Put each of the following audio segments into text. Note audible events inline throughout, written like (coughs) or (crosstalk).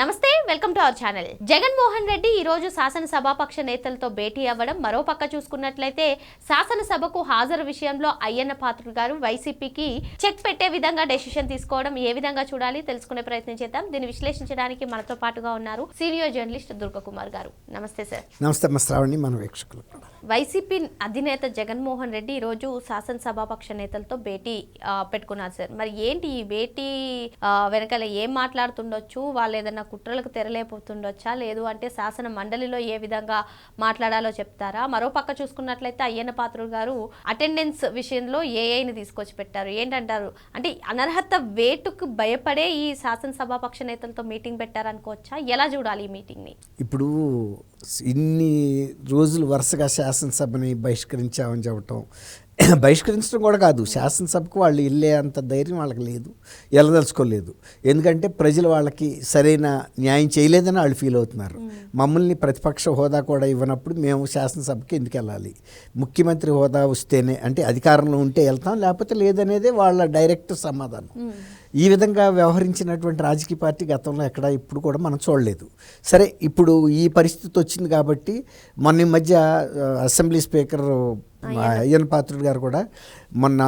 Namaste welcome to our channel. Jaganmohan Reddy ఈ రోజు శాసనసభాపక్ష నేతలతో భేటీ అవ్వడం మరో పక్క చూసుకున్నట్లయితే శాసనసభకు హాజరు విషయంలో అయ్యన్న పాత్రుడు గారు వైసీపీకి చెక్ పెట్టే విధంగా డెసిషన్ తీసుకోవడం ఏ విధంగా చూడాలి తెలుసుకునే ప్రయత్నం చేద్దాం. దీన్ని విశ్లేషించడానికి మనతో పాటుగా ఉన్నారు సీనియర్ జర్నలిస్ట్ దుర్గకుమార్ గారు. నమస్తే సార్. నమస్తే శ్రావణి మన వీక్షకులు వైసీపీ అధినేత జగన్మోహన్ రెడ్డి ఈరోజు శాసనసభాపక్ష నేతలతో భేటీ పెట్టుకున్నారు సార్. మరి ఏంటి ఈ భేటీ వెనకాల ఏం మాట్లాడుతుండొచ్చు? వాళ్ళు ఏదైనా కుట్రలకు తెరలేకపోతుండొచ్చా లేదు అంటే శాసన మండలిలో ఏ విధంగా మాట్లాడాలో చెప్తారా? మరో పక్క చూసుకున్నట్లయితే అయ్యన్న పాత్రుడు గారు అటెండెన్స్ విషయంలో ఏఐని తీసుకొచ్చి పెట్టారు. ఏంటంటారు? అంటే అనర్హత వేటుకు భయపడే ఈ శాసనసభాపక్ష నేతలతో మీటింగ్ పెట్టారనుకోవచ్చా? ఎలా చూడాలి ఈ మీటింగ్ని? ఇప్పుడు ఇన్ని రోజులు వరుసగా శాసనసభని బహిష్కరించామని చెప్పటం. (coughs) బహిష్కరించడం కూడా కాదు శాసనసభకు వాళ్ళు వెళ్ళే అంత ధైర్యం వాళ్ళకి లేదు వెళ్ళదలుచుకోలేదు. ఎందుకంటే ప్రజలు వాళ్ళకి సరైన న్యాయం చేయలేదని వాళ్ళు ఫీల్ అవుతున్నారు. మమ్మల్ని ప్రతిపక్ష హోదా కూడా ఇవ్వనప్పుడు మేము శాసనసభకి ఎందుకు వెళ్ళాలి? ముఖ్యమంత్రి హోదా వస్తేనే అంటే అధికారంలో ఉంటే వెళ్తాం లేకపోతే లేదనేదే వాళ్ళ డైరెక్ట్ సమాధానం. ఈ విధంగా వ్యవహరించినటువంటి రాజకీయ పార్టీ గతంలో ఎక్కడ ఇప్పుడు కూడా మనం చూడలేదు. సరే ఇప్పుడు ఈ పరిస్థితి వచ్చింది కాబట్టి మొన్న ఈ మధ్య అసెంబ్లీ స్పీకర్ అయ్యన్ పాత్రుడు గారు కూడా మొన్న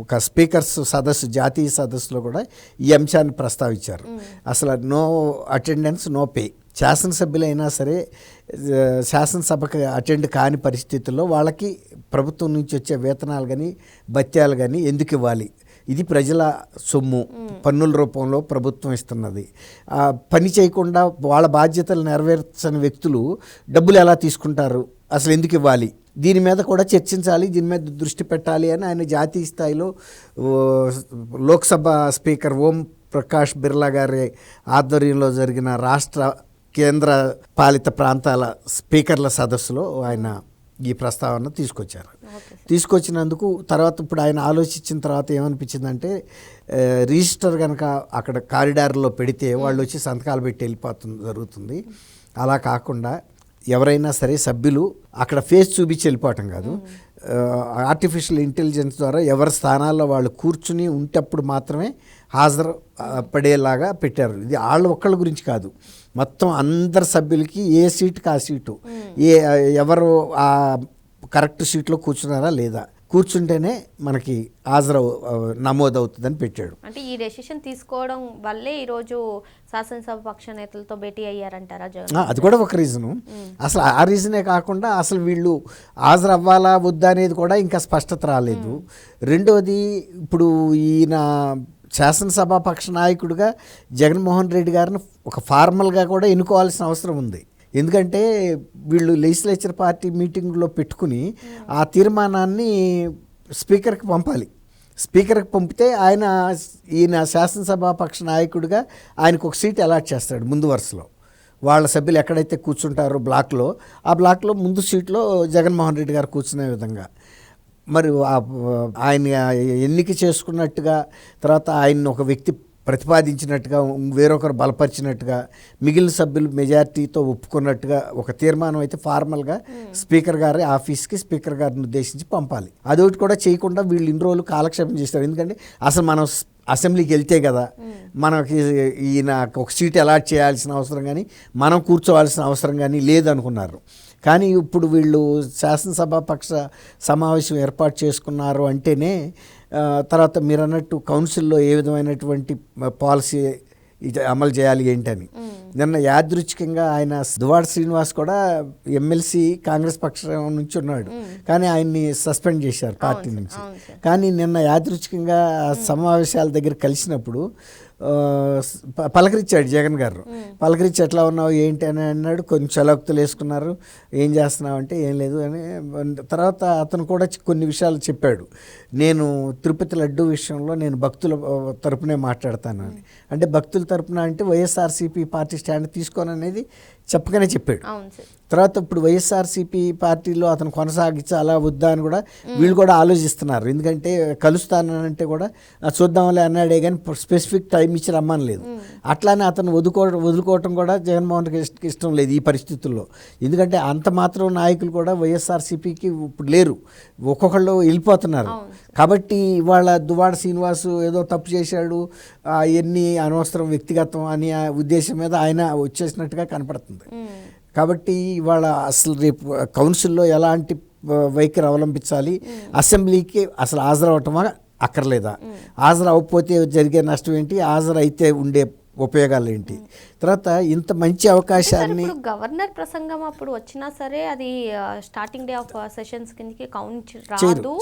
ఒక స్పీకర్స్ సదస్సు జాతీయ సదస్సులో కూడా ఈ అంశాన్ని ప్రస్తావించారు. అసలు నో అటెండెన్స్ నో పే. శాసనసభ్యులైనా సరే శాసనసభకు అటెండ్ కాని పరిస్థితుల్లో వాళ్ళకి ప్రభుత్వం నుంచి వచ్చే వేతనాలు కానీ భత్యాలు కానీ ఎందుకు ఇవ్వాలి? ఇది ప్రజల సొమ్ము. పన్నుల రూపంలో ప్రభుత్వం ఇస్తున్నది. పని చేయకుండా వాళ్ళ బాధ్యతలు నెరవేర్చని వ్యక్తులు డబ్బులు ఎలా తీసుకుంటారు? అసలు ఎందుకు ఇవ్వాలి? దీని మీద కూడా చర్చించాలి దీని మీద దృష్టి పెట్టాలి అని ఆయన జాతీయ స్థాయిలో లోక్సభ స్పీకర్ ఓం ప్రకాష్ బిర్లా గారి ఆధ్వర్యంలో జరిగిన రాష్ట్ర కేంద్ర పాలిత ప్రాంతాల స్పీకర్ల సదస్సులో ఆయన ఈ ప్రస్తావన తీసుకొచ్చారు. తీసుకొచ్చినందుకు తర్వాత ఇప్పుడు ఆయన ఆలోచించిన తర్వాత ఏమనిపించిందంటే రిజిస్టర్ కనుక అక్కడ కారిడార్లో పెడితే వాళ్ళు వచ్చి సంతకాలు పెట్టి వెళ్ళిపోతుంది జరుగుతుంది. అలా కాకుండా ఎవరైనా సరే సభ్యులు అక్కడ ఫేస్ చూపించి వెళ్ళిపోవటం కాదు. ఆర్టిఫిషియల్ ఇంటెలిజెన్స్ ద్వారా ఎవరి స్థానాల్లో వాళ్ళు కూర్చుని ఉంటప్పుడు మాత్రమే హాజరు పడేలాగా పెట్టారు. ఇది వాళ్ళ ఒక్కళ్ళ గురించి కాదు. మొత్తం అందరి సభ్యులకి ఏ సీటుకి ఆ సీటు? ఏ ఎవరు ఆ కరెక్ట్ సీట్లో కూర్చున్నారా లేదా? కూర్చుంటేనే మనకి హాజరు నమోదవుతుందని పెట్టాడు. అంటే ఈ డెసిషన్ తీసుకోవడం వల్లే ఈరోజు శాసనసభ పక్ష నేతలతో భేటీ అయ్యారంటారా జగన్? అది కూడా ఒక రీజను అసలు ఆ రీజనే కాకుండా అసలు వీళ్ళు హాజరు అవ్వాలా వద్దా అనేది కూడా ఇంకా స్పష్టత రాలేదు. రెండోది ఇప్పుడు ఈయన శాసనసభ పక్ష నాయకుడిగా జగన్మోహన్ రెడ్డి గారిని ఒక ఫార్మల్గా కూడా ఎన్నుకోవాల్సిన అవసరం ఉంది. ఎందుకంటే వీళ్ళు లెజిస్లేచర్ పార్టీ మీటింగ్లో పెట్టుకుని ఆ తీర్మానాన్ని స్పీకర్కి పంపాలి. స్పీకర్కి పంపితే ఆయన ఈయన శాసనసభ పక్ష నాయకుడిగా ఆయనకు ఒక సీట్ అలాట్ చేస్తాడు ముందు వరుసలో. వాళ్ళ సభ్యులు ఎక్కడైతే కూర్చుంటారో బ్లాక్లో ఆ బ్లాక్లో ముందు సీట్లో జగన్మోహన్ రెడ్డి గారు కూర్చునే విధంగా. మరి ఆయన ఎన్నిక చేసుకున్నట్టుగా తర్వాత ఆయన ఒక వ్యక్తి ప్రతిపాదించినట్టుగా వేరొకరు బలపరిచినట్టుగా మిగిలిన సభ్యులు మెజారిటీతో ఒప్పుకున్నట్టుగా ఒక తీర్మానం అయితే ఫార్మల్గా స్పీకర్ గారి ఆఫీస్కి స్పీకర్ గారిని ఉద్దేశించి పంపాలి. అదొకటి కూడా చేయకుండా వీళ్ళు ఇన్ని రోజులు కాలక్షేపం చేస్తారు. ఎందుకంటే అసలు మనం అసెంబ్లీకి వెళ్తే కదా మనకి ఈయన ఒక సీట్ అలాట్ చేయాల్సిన అవసరం కానీ మనం కూర్చోవాల్సిన అవసరం కానీ లేదనుకున్నారు. కానీ ఇప్పుడు వీళ్ళు శాసనసభ పక్ష సమావేశం ఏర్పాటు చేసుకున్నారు అంటేనే తర్వాత మీరు అన్నట్టు కౌన్సిల్లో ఏ విధమైనటువంటి పాలసీ ఇది అమలు చేయాలి ఏంటని. నిన్న యాదృచ్ఛికంగా ఆయన దువాడ శ్రీనివాస్ కూడా ఎమ్మెల్సీ కాంగ్రెస్ పక్షం నుంచి ఉన్నాడు. కానీ ఆయన్ని సస్పెండ్ చేశారు పార్టీ నుంచి. కానీ నిన్న యాదృచ్ఛికంగా సమావేశాల దగ్గర కలిసినప్పుడు పలకరించాడు జగన్ గారు. పలకరించి ఎట్లా ఉన్నావు ఏంటి అని అన్నాడు. కొంచెం చలక్తులు వేసుకున్నారు. ఏం చేస్తున్నావు అంటే ఏం లేదు అని తర్వాత అతను కూడా కొన్ని విషయాలు చెప్పాడు. నేను తిరుపతి లడ్డు విషయంలో నేను భక్తుల తరపునే మాట్లాడతాను అని. అంటే భక్తుల తరపున అంటే వైఎస్ఆర్సీపీ పార్టీ స్టాండ్ తీసుకోననేది చెప్పగానే చెప్పాడు. తర్వాత ఇప్పుడు వైఎస్ఆర్సీపీ పార్టీలో అతను కొనసాగించాలా వద్దా అని కూడా వీళ్ళు కూడా ఆలోచిస్తున్నారు. ఎందుకంటే కలుస్తానంటే కూడా "ఆ, చూద్దాంలే అన్నాడే కానీ స్పెసిఫిక్ టైం ఇచ్చి రమ్మని లేదు. అట్లానే అతను వదుకో వదులుకోవటం కూడా జగన్మోహన్ రెడ్డికి ఇష్టం లేదు ఈ పరిస్థితుల్లో. ఎందుకంటే అంత మాత్రం నాయకులు కూడా వైఎస్ఆర్సీపీకి ఇప్పుడు లేరు. ఒక్కొక్కళ్ళు వెళ్ళిపోతున్నారు. కాబట్టి ఇవాళ దువాడ శ్రీనివాసు ఏదో తప్పు చేశాడు ఆ, ఎన్ని అనవసరం వ్యక్తిగతం అని ఉద్దేశం మీద ఆయన వచ్చేసినట్టుగా కనపడుతుంది. కాబట్టి ఇవాళ అసలు రేపు కౌన్సిల్లో ఎలాంటి వైఖరి అవలంబించాలి? అసెంబ్లీకి అసలు హాజరవటమా అక్కర్లేదా? హాజరు అవ్వకపోతే జరిగే నష్టం ఏంటి? హాజరు అయితే ఉండే ఉపయోగాలు ఏంటి తర్వాత ఇంత మంచి అవకాశాన్ని గవర్నర్ ప్రసంగం అప్పుడు వచ్చినా సరే అది స్టార్టింగ్ డే ఆఫ్ సెషన్స్ కిందకి కౌంట్ రాదు.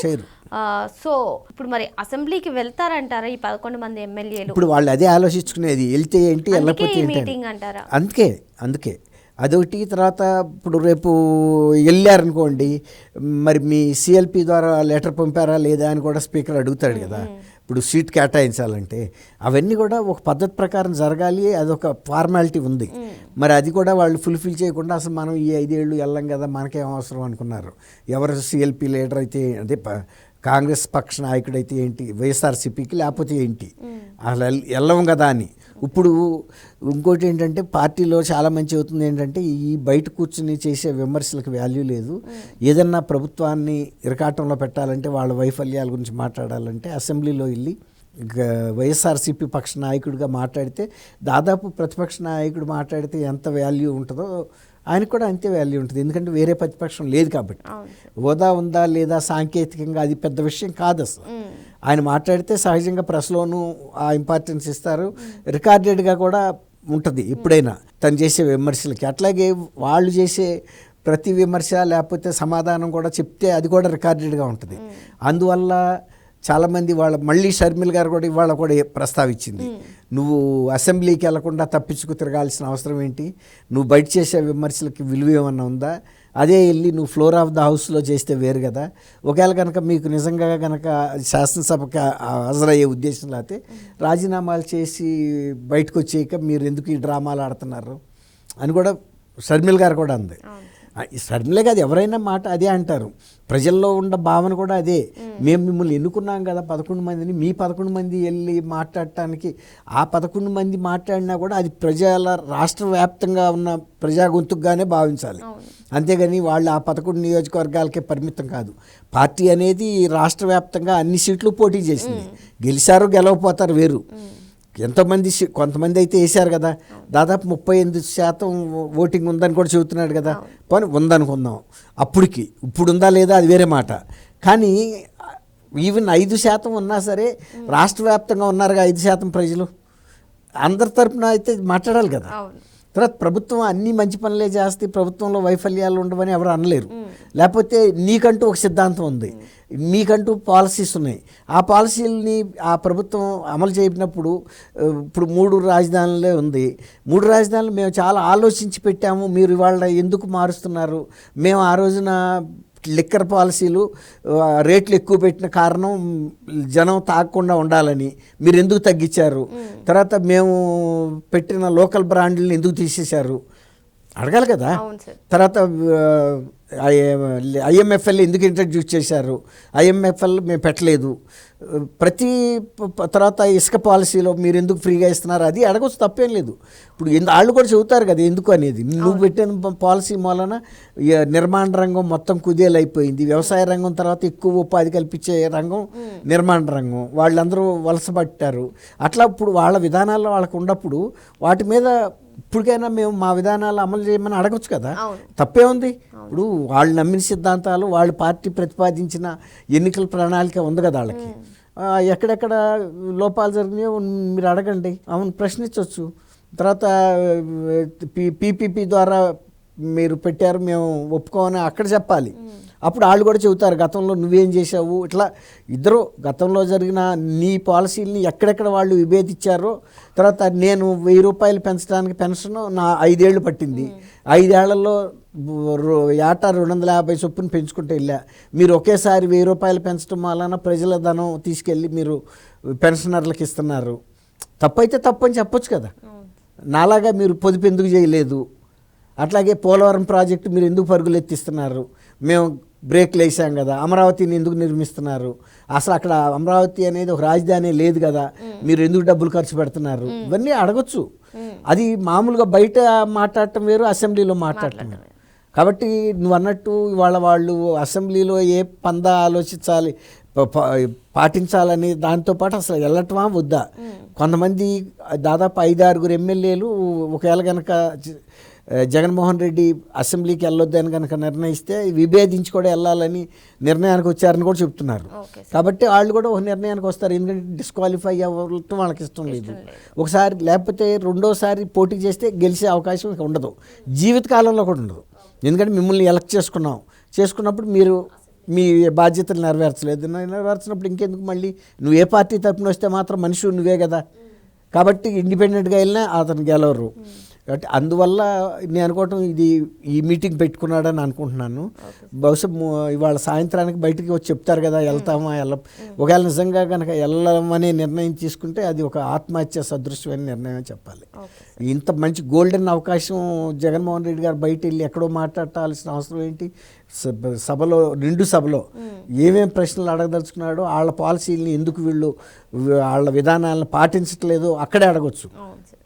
సో ఇప్పుడు మరి అసెంబ్లీకి వెళ్తారంటారా ఈ పదకొండు మంది ఎమ్మెల్యేలు? ఇప్పుడు వాళ్ళు అదే ఆలోచించుకునేది వెళ్తే ఏంటి వెళ్ళకపోతే అందుకే అందుకే. అదొకటి తర్వాత ఇప్పుడు రేపు వెళ్ళారనుకోండి మరి మీ సిఎల్పి ద్వారా లెటర్ పంపారా లేదా అని కూడా స్పీకర్ అడుగుతాడు కదా. ఇప్పుడు సీట్ కేటాయించాలంటే అవన్నీ కూడా ఒక పద్ధతి ప్రకారం జరగాలి అదొక ఫార్మాలిటీ ఉంది. మరి అది కూడా వాళ్ళు ఫుల్ఫిల్ చేయకుండా అసలు మనం ఈ ఐదేళ్ళు వెళ్ళం కదా మనకేం అవసరం అనుకున్నారు. ఎవరు సిఎల్పి లీడర్ అయితే అదే కాంగ్రెస్ పక్ష నాయకుడైతే ఏంటి వైఎస్ఆర్సీపీకి లేకపోతే ఏంటి? అసలు వెళ్ళం కదా అని. ఇప్పుడు ఇంకోటి ఏంటంటే పార్టీలో చాలా మంచి అవుతుంది ఏంటంటే ఈ బయట కూర్చుని చేసే విమర్శలకు వాల్యూ లేదు. ఏదన్నా ప్రభుత్వాన్ని ఇరకాటంలో పెట్టాలంటే వాళ్ళ వైఫల్యాల గురించి మాట్లాడాలంటే అసెంబ్లీలో వెళ్ళి వైఎస్ఆర్సీపీ పక్ష నాయకుడిగా మాట్లాడితే దాదాపు ప్రతిపక్ష నాయకుడు మాట్లాడితే ఎంత వాల్యూ ఉంటుందో ఆయనకు కూడా అంతే వాల్యూ ఉంటుంది. ఎందుకంటే వేరే ప్రతిపక్షం లేదు కాబట్టి. హోదా ఉందా లేదా సాంకేతికంగా అది పెద్ద విషయం కాదు అసలు. ఆయన మాట్లాడితే సహజంగా ప్రెస్లోనూ ఆ ఇంపార్టెన్స్ ఇస్తారు. రికార్డెడ్గా కూడా ఉంటుంది ఎప్పుడైనా తను చేసే విమర్శలకి. అట్లాగే వాళ్ళు చేసే ప్రతి విమర్శ లేకపోతే సమాధానం కూడా చెప్తే అది కూడా రికార్డెడ్గా ఉంటుంది. అందువల్ల చాలామంది వాళ్ళ మళ్ళీ షర్మిల్ గారు కూడా ఇవాళ కూడా ప్రస్తావించింది. నువ్వు అసెంబ్లీకి వెళ్ళకుండా తప్పించుకు తిరగాల్సిన అవసరం ఏంటి? నువ్వు బయట చేసే విమర్శలకి విలువ ఏమన్నా ఉందా? అదే వెళ్ళి నువ్వు ఫ్లోర్ ఆఫ్ ద హౌస్లో చేస్తే వేరు కదా. ఒకవేళ కనుక మీకు నిజంగా కనుక శాసనసభకి హాజరయ్యే ఉద్దేశం లేకపోతే రాజీనామాలు చేసి బయటకు వచ్చేయక మీరు ఎందుకు ఈ డ్రామాలు ఆడుతున్నారు అని కూడా షర్మిల్ గారు కూడా అంది. షర్మిలే కాదు ఎవరైనా మాట అదే అంటారు. ప్రజల్లో ఉన్న భావన కూడా అదే. మేము. మిమ్మల్ని ఎన్నుకున్నాం కదా పదకొండు మందిని మీ పదకొండు మంది వెళ్ళి మాట్లాడటానికి ఆ పదకొండు మంది మాట్లాడినా కూడా అది ప్రజల రాష్ట్ర వ్యాప్తంగా ఉన్న ప్రజా గొంతుకుగానే భావించాలి. అంతేగాని వాళ్ళు ఆ పదకొండు నియోజకవర్గాలకే పరిమితం కాదు. పార్టీ అనేది రాష్ట్ర వ్యాప్తంగా అన్ని సీట్లు పోటీ చేసింది. గెలిచారు గెలవపోతారు వేరు. ఎంతోమంది కొంతమంది అయితే వేశారు కదా. దాదాపు ముప్పై ఎనిమిది శాతం ఓటింగ్ ఉందని కూడా చెబుతున్నాడు కదా. పోనీ ఉందనుకుందాం. అప్పటికి ఇప్పుడు ఉందా లేదా అది వేరే మాట. కానీ ఈవెన్ ఐదు శాతం ఉన్నా సరే రాష్ట్ర వ్యాప్తంగా ఉన్నారుగా ఐదు శాతం ప్రజలు. అందరి తరఫున అయితే మాట్లాడాలి కదా. తర్వాత ప్రభుత్వం అన్ని మంచి పనులే చేస్తే ప్రభుత్వంలో వైఫల్యాలు ఉండవని ఎవరు అనలేరు. లేకపోతే నీకంటూ ఒక సిద్ధాంతం ఉంది. మీకంటూ పాలసీస్ ఉన్నాయి. ఆ పాలసీలని ఆ ప్రభుత్వం అమలు చేయనప్పుడు ఇప్పుడు మూడు రాజధానులే ఉంది. మూడు రాజధానులు మేము చాలా ఆలోచించి పెట్టాము. మీరు ఇవాళ ఎందుకు మారుస్తున్నారు? మేము ఆ రోజున లిక్కర్ పాలసీలు రేట్లు ఎక్కువ పెట్టిన కారణం జనం తాగకుండా ఉండాలని మీరు ఎందుకు తగ్గించారు? తర్వాత మేము పెట్టిన లోకల్ బ్రాండ్లను ఎందుకు తీసేశారు? అడగాలి కదా? తర్వాత ఐఎంఎఫ్ఎల్ ఎందుకు ఇంట్రడ్యూస్ చేశారు? ఐఎంఎఫ్ఎల్ మేము పెట్టలేదు. ప్రతి తర్వాత ఇసుక పాలసీలో మీరు ఎందుకు ఫ్రీగా ఇస్తున్నారు? అది అడగచ్చు తప్పేం లేదు. ఇప్పుడు వాళ్ళు కూడా చెబుతారు కదా ఎందుకు అనేది. నువ్వు పెట్టిన పాలసీ మూలన నిర్మాణ రంగం మొత్తం కుదేలైపోయింది. వ్యవసాయ రంగం తర్వాత ఎక్కువ ఉపాధి కల్పించే రంగం నిర్మాణ రంగం. వాళ్ళందరూ వలస పట్టారు. అట్లా ఇప్పుడు వాళ్ళ విధానాల్లో వాళ్ళకు ఉన్నప్పుడు వాటి మీద ఇప్పటికైనా మేము మా విధానాలు అమలు చేయమని అడగచ్చు కదా. తప్పే ఉంది ఇప్పుడు వాళ్ళు నమ్మిన సిద్ధాంతాలు వాళ్ళ పార్టీ ప్రతిపాదించిన ఎన్నికల ప్రణాళిక ఉంది కదా వాళ్ళకి. ఎక్కడెక్కడ లోపాలు జరిగినాయో మీరు అడగండి. అవును ప్రశ్నించవచ్చు తర్వాత పీపీపీ ద్వారా మీరు పెట్టారు మేము ఒప్పుకోమని అక్కడ చెప్పాలి. అప్పుడు వాళ్ళు కూడా చెబుతారు గతంలో నువ్వేం చేసావు ఇట్లా ఇద్దరు గతంలో జరిగిన నీ పాలసీలని ఎక్కడెక్కడ వాళ్ళు విభేదించారో తర్వాత నేను వెయ్యి రూపాయలు పెంచడానికి పెన్షన్ నా ఐదేళ్ళు పట్టింది. ఐదేళ్ళలో ఏటా రెండు వందల యాభై చొప్పున పెంచుకుంటూ వెళ్ళా. మీరు ఒకేసారి వెయ్యి రూపాయలు పెంచడం వలన ప్రజల ధనం తీసుకెళ్ళి మీరు పెన్షనర్లకు ఇస్తున్నారు. తప్పైతే తప్పని చెప్పొచ్చు కదా. నాలాగా మీరు పొదుపు ఎందుకు చేయలేదు? అట్లాగే పోలవరం ప్రాజెక్టు మీరు ఎందుకు పరుగులు ఎత్తిస్తున్నారు మేము బ్రేక్లు వేసాం కదా అమరావతిని ఎందుకు నిర్మిస్తున్నారు? అసలు అక్కడ అమరావతి అనేది ఒక రాజధాని లేదు కదా మీరు ఎందుకు డబ్బులు ఖర్చు పెడుతున్నారు? ఇవన్నీ అడగొచ్చు. అది మామూలుగా బయట మాట్లాడటం వేరు అసెంబ్లీలో మాట్లాడటం కాబట్టి నువ్వు అన్నట్టు ఇవాళ వాళ్ళు అసెంబ్లీలో ఏ పందా ఆలోచించాలి పాటించాలని దాంతోపాటు అసలు వెళ్ళటమా వద్దా? కొంతమంది దాదాపు ఐదు ఆరుగురు ఎమ్మెల్యేలు ఒకవేళ కనుక జగన్మోహన్ రెడ్డి అసెంబ్లీకి వెళ్ళొద్దని కనుక నిర్ణయిస్తే విభేదించి కూడా వెళ్ళాలని నిర్ణయానికి వచ్చారని కూడా చెప్తున్నారు. కాబట్టి వాళ్ళు కూడా ఒక నిర్ణయానికి వస్తారు. ఎందుకంటే డిస్క్వాలిఫై అవ్వటం వాళ్ళకి ఇష్టం లేదు. ఒకసారి లేకపోతే రెండోసారి పోటీ చేస్తే గెలిచే అవకాశం ఇక ఉండదు. జీవితకాలంలో కూడా ఉండదు. ఎందుకంటే మిమ్మల్ని ఎలక్ట్ చేసుకున్నాం. చేసుకున్నప్పుడు మీరు మీ బాధ్యతలు నెరవేర్చలేదు. నెరవేర్చినప్పుడు ఇంకెందుకు మళ్ళీ? నువ్వు ఏ పార్టీ తరపున వస్తే మాత్రం మనిషి నువ్వే కదా. కాబట్టి ఇండిపెండెంట్గా వెళ్ళినా అతను గెలవరు. కాబట్టి అందువల్ల నేను అనుకోవటం ఇది ఈ మీటింగ్ పెట్టుకున్నాడని అనుకుంటున్నాను. బహుశా ఇవాళ సాయంత్రానికి బయటికి వచ్చి చెప్తారు కదా వెళ్తామా వెళ్ళ ఒకవేళ నిజంగా కనుక వెళ్ళమనే నిర్ణయం తీసుకుంటే అది ఒక ఆత్మహత్య సదృశ్యమైన నిర్ణయం చెప్పాలి. ఇంత మంచి గోల్డెన్ అవకాశం జగన్మోహన్ రెడ్డి గారు బయట వెళ్ళి ఎక్కడో మాట్లాడాల్సిన అవసరం ఏంటి? సభ- సభలో నిండు సభలో ఏమేం ప్రశ్నలు అడగదలుచుకున్నాడో వాళ్ళ పాలసీలని ఎందుకు వీళ్ళు వాళ్ళ విధానాలను పాటించట్లేదో అక్కడే అడగొచ్చు.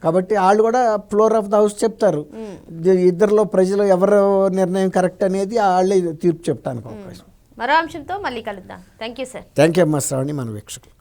కాబట్టి వాళ్ళు కూడా ఫ్లోర్ ఆఫ్ ద హౌస్ చెప్తారు. ఇద్ద- ఇద్దరిలో ప్రజలు ఎవరు నిర్ణయం కరెక్ట్ అనేది వాళ్ళే తీర్పు చెప్పడానికి అవకాశం. మరో అంశంతో మళ్ళీ కలుద్దాం. Thank you sir. Thank you అమ్మా శ్రావణి మన వీక్షకులకు.